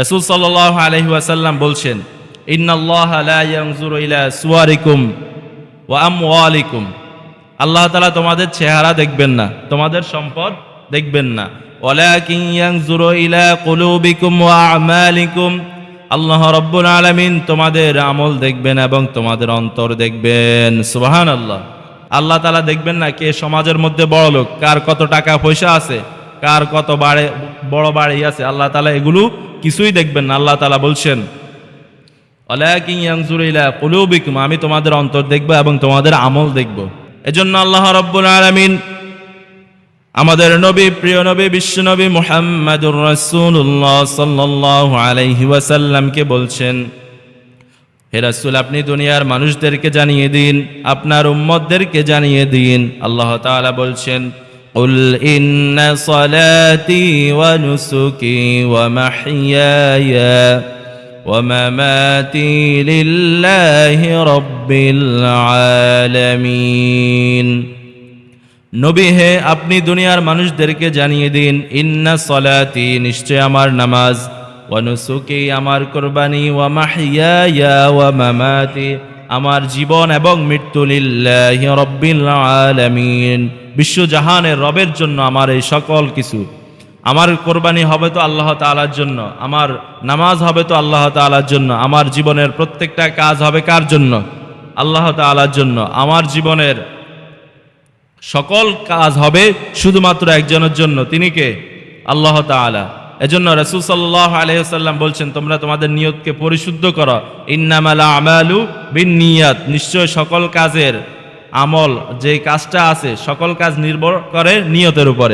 রসুল সাল্লাহ আলহি ওয়াসাল্লাম বলছেন ইয়ানজুরু ইলা সুয়ারিকুম ওয়া আমওয়ালিকুম। আল্লাহ তালা তোমাদের চেহারা দেখবেন না, তোমাদের সম্পদ দেখবেন না। ওয়ালাকিন ইয়ানজুরু ইলা কুলুবিকুম ওয়া আমালিকুম। আল্লাহ রব্বুল আলামিন তোমাদের আমল দেখবেন এবং তোমাদের অন্তর দেখবেন। সুবহানাল্লাহ। আল্লাহ তাআলা দেখবেন না কে সমাজের মধ্যে বড় লোক, কার কত টাকা পয়সা আছে, কার কত বাড়ে, বড় বাড়ি আছে। আল্লাহ তালা এগুলো কিছুই দেখবেন না, আল্লাহ তাআলা বলছেন কুলুবিকুম আমি তোমাদের অন্তর দেখব এবং তোমাদের আমল দেখব। এজন্য আল্লাহ রাব্বুল আলামিন আমাদের নবী, প্রিয় নবী, বিশ্ব নবী মুহাম্মাদুর রাসূলুল্লাহ সাল্লাল্লাহু আলাইহি ওয়াসাল্লামকে বলছেন, হে রাসূল, আপনি দুনিয়ার মানুষদেরকে জানিয়ে দিন, আপনার উম্মতদেরকে জানিয়ে দিন আল্লাহ তাআলা বলছেন قل إن صلاتي ونسكي ومحياي ومماتي لله رب العالمين নবী হে আপনি দুনিয়ার মানুষদেরকে জানিয়ে দিন ইন্না সলাতি নিশ্চয় আমার নামাজ ওয়ানুসুকি আমার কোরবানি ওয়া মাহিয়া ওয়া মামাতি আমার জীবন এবং মৃত্যু লিল্লাহি রব্বিল আলামিন। বিশ্বজাহানের রবের জন্য আমার এই সকল কিছু। আমার কোরবানি হবে তো আল্লাহ তাআলার জন্য, আমার নামাজ হবে তো আল্লাহ তাআলার জন্য, আমার জীবনের প্রত্যেকটা কাজ হবে কার জন্য? আল্লাহ তাআলার জন্য। আমার জীবনের সকল কাজ হবে শুধুমাত্র একজনের জন্য। তিনি কে? আল্লাহ তাআলা। এজন্য রাসুল সাল্লাহ আলহ্লাম বলছেন, তোমরা তোমাদের নিয়তকে পরিশুদ্ধ করো। ইন্নামালা আমালু নিয়ত নিশ্চয় সকল কাজের আমল যে কাজটা আছে, সকল কাজ নির্ভর করে নিয়তের উপরে।